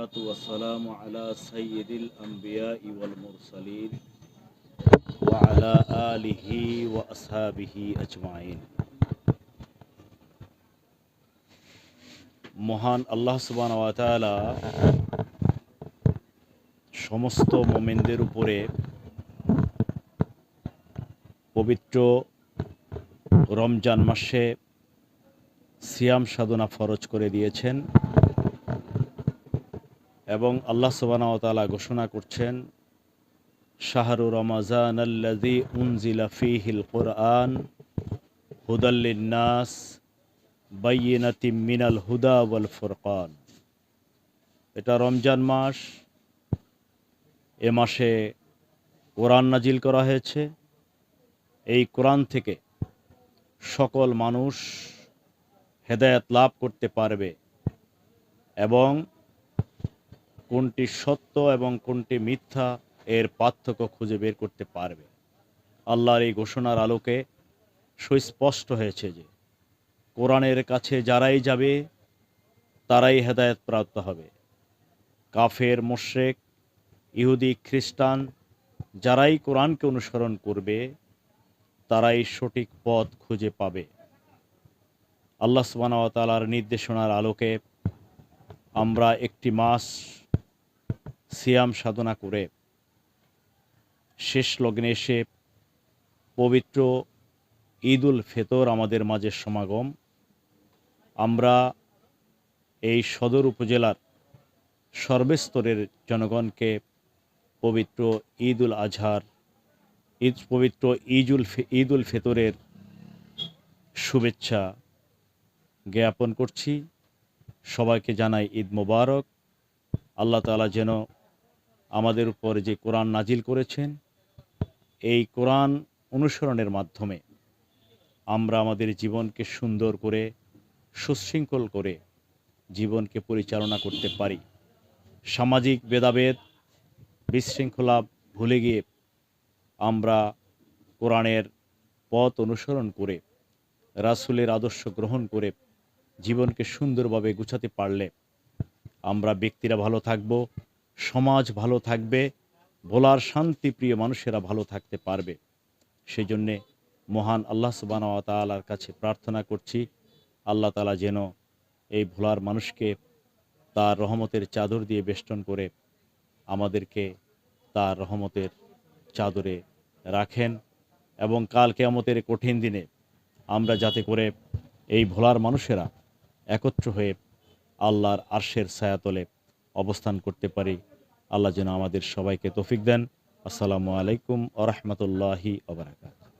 والصلاة والسلام على سيد الأنبياء والمرسلين وعلى آله وأصحابه أجمعين মহান আল্লাহ সুবান ওয়াতালা সমস্ত মোমেনদের উপরে পবিত্র রমজান মাসে সিয়াম সাধনা ফরজ করে দিয়েছেন এবং আল্লাহ সুবানাওতালা ঘোষণা করছেন, শাহরু রমাজান আল্লাজি উনজিলা ফিহিল কোরআন হুদাল্লিন্নাস বাইনাতি মিনাল হুদা ওয়াল ফুরকান। এটা রমজান মাস। এ মাসে কোরআন নাজিল করা হয়েছে। এই কোরআন থেকে সকল মানুষ হেদায়ত লাভ করতে পারবে এবং কোনটি সত্য এবং কোনটি মিথ্যা এর পার্থক্য খুঁজে বের করতে পারবে। আল্লাহর এই ঘোষণার আলোকে সুস্পষ্ট হয়েছে যে, কোরআনের কাছে যারাই যাবে, তারাই হেদায়ত প্রাপ্ত হবে। কাফের মোশেক ইহুদি, খ্রিস্টান, যারাই কোরআনকে অনুসরণ করবে, তারাই সঠিক পথ খুঁজে পাবে। আল্লাহ সুবাহতালার নির্দেশনার আলোকে আমরা একটি মাস সিয়াম সাধনা করে শেষ লগ্নে এসে পবিত্র ঈদ উল ফেতর আমাদের মাঝে সমাগম। আমরা এই সদর উপজেলার সর্বস্তরের জনগণকে পবিত্র ঈদ উল আজহার, ঈদ পবিত্র ঈদুল ঈদ উল ফেতরের শুভেচ্ছা জ্ঞাপন করছি। সবাইকে জানাই ঈদ মোবারক। আল্লাহ তালা যেন আমাদের উপর যে কোরআন নাজিল করেছেন, এই কোরআন অনুসরণের মাধ্যমে আমরা আমাদের জীবনকে সুন্দর করে, সুশৃঙ্খল করে জীবনকে পরিচালনা করতে পারি। সামাজিক ভেদাভেদ, বিশৃঙ্খলা ভুলে গিয়ে আমরা কোরআনের পথ অনুসরণ করে, রাসুলের আদর্শ গ্রহণ করে জীবনকে সুন্দরভাবে গুছাতে পারলে আমরা ব্যক্তিরা ভালো থাকব। সমাজ ভালো থাকবে ভোলার শান্তিপ্রিয় মানুষেরা ভালো থাকতে পারবে। সেই জন্যে মহান আল্লাহ সুবান তালার কাছে প্রার্থনা করছি, আল্লাহ তালা যেন এই ভোলার মানুষকে তার রহমতের চাদর দিয়ে বেষ্টন করে আমাদেরকে তার রহমতের চাদরে রাখেন এবং কাল কেয়ামতের কঠিন দিনে আমরা যাতে করে এই ভোলার মানুষেরা একত্র হয়ে আল্লাহর আরশের ছায়াতলে অবস্থান করতে পারি। আল্লাহ যেন আমাদের সবাইকে তফিক দেন। আসসালামু আলাইকুম আ রহমতুল্লাহি আবরাকাত